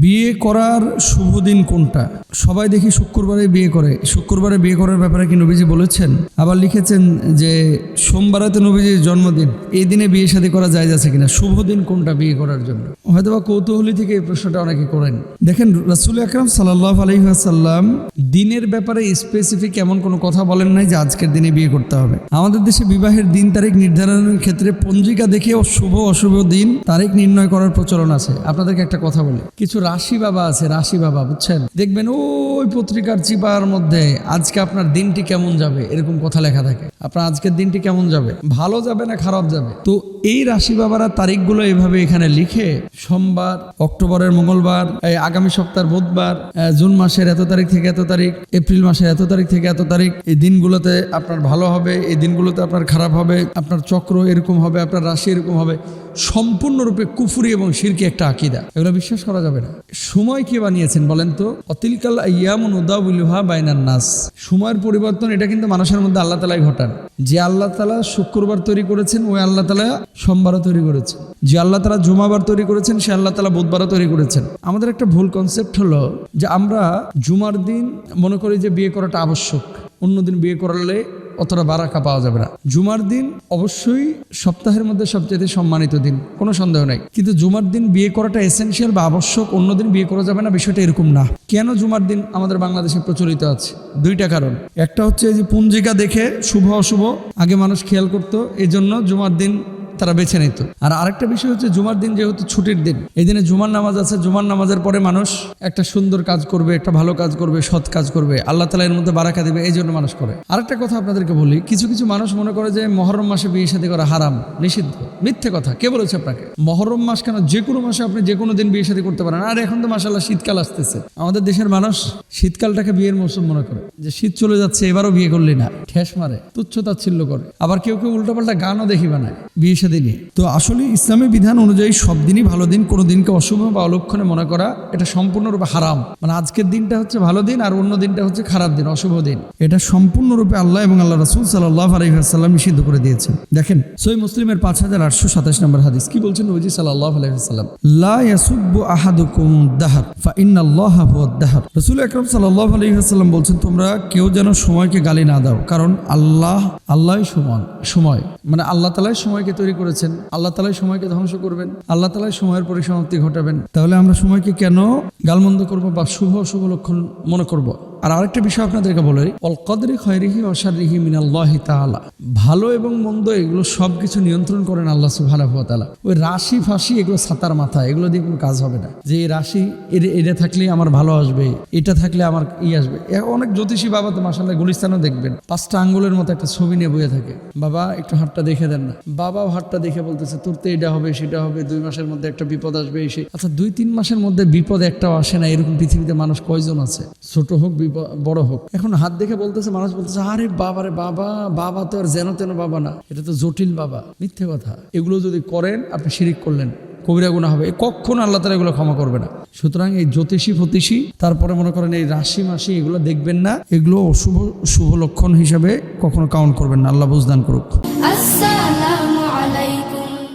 বিয়ে করার শুভ দিন কোনটা? সবাই দেখি শুক্রবারে বিয়ে করে। শুক্রবারে বিয়ে করার ব্যাপারে কি নবীজি বলেছেন? আবার লিখেছেন যে, সোমবারে তো নবীজির জন্মদিন। এই দিনে বিয়ে শাদী করা যায় যাচ্ছে কিনা? শুভ দিন কোনটা বিয়ে করার জন্য? হয়তোবা কৌতূহলী থেকে এই প্রশ্নটা অনেকে করেন। দেখেন, রাসুল আকরাম সাল্লাহ আলহিহাসাল্লাম দিনের ব্যাপারে স্পেসিফিক এমন কোনো কথা বলেন নাই যে আজকের দিনে বিয়ে করতে হবে। আমাদের দেশে বিবাহের দিন তারিখ নির্ধারণের ক্ষেত্রে পঞ্জিকা দেখে শুভ অশুভ দিন তারিখ নির্ণয় করার প্রচলন আছে। আপনাদেরকে একটা কথা বলি। কিছু রাশি বাবা আছে, রাশি বাবা, বুঝছেন? দেখবেন ওই পত্রিকার চিপার মধ্যে আজকে আপনার দিনটি কেমন যাবে, এরকম কথা লেখা থাকে। আপনার আজকের দিনটি কেমন যাবে? ভালো যাবে না খারাপ যাবে? তো এই রাশি বাবারা তারিখগুলো এইভাবে এখানে লিখে সোমবার, অক্টোবরের মঙ্গলবার আগামী সপ্তাহের বুধবার জুন মাসের এত তারিখ থেকে এত তারিখ, এপ্রিল মাসের এত তারিখ থেকে এত তারিখ, এই দিনগুলোতে আপনার ভালো হবে, এই দিনগুলোতে আপনার খারাপ হবে, আপনার চক্র এরকম হবে, আপনার রাশি এরকম হবে। সম্পূর্ণরূপে কুফুরি এবং শিরকি একটা আকিদা। এগুলো বিশ্বাস করা যাবে না। সময় কে বানিয়েছেন বলেন তো? অতিলকাল ইয়ামুন উদাউলুহা বাইনান নাস। সময়ের পরিবর্তন, এটা কিন্তু মানুষের মধ্যে আল্লাহ তালাই ঘটান। যে আল্লাহ তালা শুক্রবার তৈরি করেছেন, ওই আল্লাহ তালা সোমবারও তৈরি করেছেন। যে আল্লাহ তালা জুমাবার তৈরি করেছেন, সে আল্লাহ তালা বুধবারও তৈরি করেছেন। আমাদের একটা ভুল কনসেপ্ট হলো যে আমরা জুমার দিন মনে করি যে বিয়ে করাটা আবশ্যক। অন্যদিন বিয়ে করালে অতটা বারাকা পাওয়া যাবে না। জুমার দিন অবশ্যই সপ্তাহের মধ্যে সবচেয়ে সম্মানিত দিন, কোনো সন্দেহ নাই। কিন্তু জুমার দিন বিয়ে করাটা এসেন্সিয়াল বা আবশ্যক অন্য দিন বিয়ে করা যাবে না, বিষয়টা এরকম না। কেন জুমার দিন আমাদের বাংলাদেশে প্রচলিত আছে? দুইটা কারণ। একটা হচ্ছে যে পুঞ্জিকা দেখে শুভ অশুভ, আগে মানুষ খেয়াল করতো এই জন্য জুমার দিন তারা বেছে নিত। আর আরেকটা বিষয় হচ্ছে জুমার দিন যেহেতু ছুটির দিন, এই দিনে জুমার নামাজ আছে, জুমার নামাজের পরে মানুষ একটা সুন্দর কাজ করবে, একটা ভালো কাজ করবে, সৎ কাজ করবে, আল্লাহ তালা এর মধ্যে বারাকা দিবে, এই জন্য মানুষ করে। আরেকটা কথা আপনাদেরকে বলি, কিছু কিছু মানুষ মনে করে যে মহরম মাসে বিয়ে সাথে করা হারাম, নিষিদ্ধ, মিথ্যে কথা, কে বলেছে আপনাকে? মহরম মাস কেন? যে কোনো মাসে আপনি যে কোনো দিন বিয়ে সাথে করতে পারেন। আর এখন তো মাসাল্লাহ শীতকাল আসতেছে। আমাদের দেশের মানুষ শীতকালটাকে বিয়ের মৌসুম মনে করে, যে শীত চলে যাচ্ছে, এবারও বিয়ে করলি না, ঠেস মারে, তুচ্ছ তাচ্ছিল্য করে। আবার কেউ কেউ উল্টোপাল্টা গানও দেখি বানায়, বিয়ে নিয়ে তো আসলে ইসলামী বিধান অনুযায়ী সব দিনই ভালো দিন, কোনো দিনকে অশুভ বা অলক্ষণে মনে করা, এটা সম্পূর্ণরূপে হারাম। মানে আজকের দিনটা হচ্ছে ভালো দিন আর অন্য দিনটা হচ্ছে খারাপ দিন, অশুভ দিন। এটা সম্পূর্ণরূপে আল্লাহ এবং আল্লাহ রাসুল সাল্লাহ আলহিহাসাল্লাম নিষিদ্ধ করে দিয়েছেন। দেখেন সই মুসলিমের পাঁচ হাজার আটশো সাতাশ নম্বর হাদিস কি বলছেন নবজি সাল্লাহ আলহিহাসাল্লাম লা ইয়াসুব্বু আহাদুকুম দাহার, ফা ইন্নাল্লাহ দাহার। রাসূল আকরাম সাল্লাল্লাহু আলাইহি বলছেন, তোমরা কেউ যেন সময়কে গালি না দাও, কারণ আল্লাহ, আল্লাহই সমান, সময়। মানে আল্লাহ তালাই সময়কে তৈরি করেছেন। আল্লাহ তালাই সময়কে ধ্বংস করবেন। আল্লাহ তালাই সময়ের পরিসমাপ্তি ঘটাবেন। তাহলে আমরা সময়কে কেন গালমন্দ করব বা শুভ অশুভ লক্ষণ মনে করব? আর আরেকটা বিষয় আপনাদেরকে বলে অল কদরি খয়রিহি অসারিহি মিনাল্লাহি তাআলা। ভালো এবং মন্দ এগুলো সব কিছু নিয়ন্ত্রণ করেন আল্লাহ সুবহানাহু ওয়া তাআলা। ওই রাশি ফাঁসি এগুলো ছাতার মাথা এগুলো দিয়ে কোনো কাজ হবে না। যে রাশি এটা থাকলে আমার ভালো আসবে, এটা থাকলে আমার ই আসবে। অনেক জ্যোতিষী বাবা তো মাসাল্লাহ গুলিস্তানও দেখবেন। পাঁচটা আঙ্গুলের মতো একটা ছবি নিয়ে বয়ে থাকে। বাবা, একটু হাতটা দেখে দেন না। বাবাও হাতটা দেখে বলতেছে, তোর তো এটা হবে, সেটা হবে, দুই মাসের মধ্যে একটা বিপদ আসবে, এই সেই আচ্ছা দুই তিন মাসের মধ্যে বিপদ একটাও আসে না, এরকম পৃথিবীতে মানুষ কয়জন আছে? ছোট হোক বড় হোক। এখন হাত দেখে বলতেছে, মানুষ বলতেছে, আরে বাবা রে বাবা বাবা তো আর যেন তেন বাবা না। এটা তো জটিল বাবা, মিথ্যে কথা। এগুলো যদি করেন, আপনি শিরিক করলেন, কবিরা গুণা হবে। কখনো আল্লাহ তালা এগুলো ক্ষমা করবে না। সুতরাং এই জ্যোতিষী ফতিষী, তারপরে মনে করেন এই রাশি মাসি, এগুলো দেখবেন না। এগুলো অশুভ, শুভ লক্ষণ হিসাবে কখনো কাউন্ট করবেন না। আল্লাহ বুঝদান করুক।